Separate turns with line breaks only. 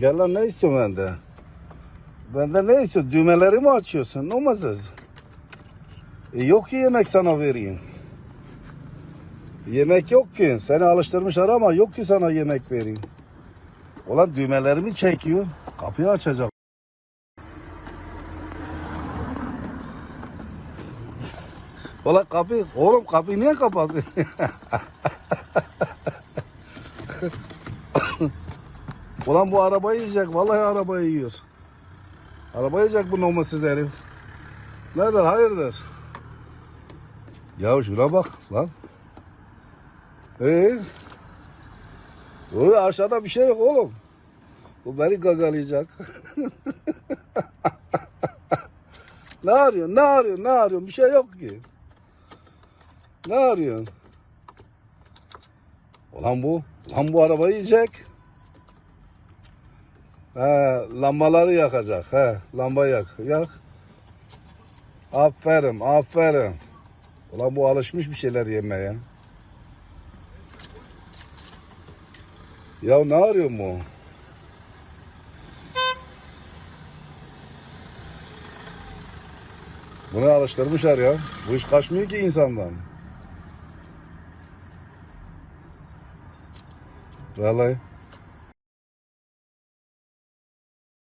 Gel lan ne istiyorsun benden? Benden ne istiyorsun? Düğmeleri mi açıyorsun? Olmaz? E yok ki yemek sana vereyim. Yemek yok ki. Seni alıştırmışlar ama yok ki sana yemek vereyim. Ulan düğmelerimi çekiyor. Kapıyı açacak. Ulan kapı, oğlum kapıyı niye kapattın? Ulan bu arabayı yiyecek. Vallahi arabayı yiyor. Arabayı yiyecek bu nomussuz herif. Nedir hayırdır? Ya şuna bak lan. Ee? Orada aşağıda bir şey yok oğlum. Bu beni gagalayacak. ne arıyorsun? Ne arıyorsun? Ne arıyorsun? Bir şey yok ki. Ne arıyorsun? Ulan bu, lan bu arabayı yiyecek. He, lambaları yakacak. He, lamba yak. Yak. Aferin, aferin. Ulan bu alışmış bir şeyler yemeye. Ya ne arıyor bu? Bunu alıştırmışlar ya. Bu iş kaçmıyor ki insandan. Vallahi.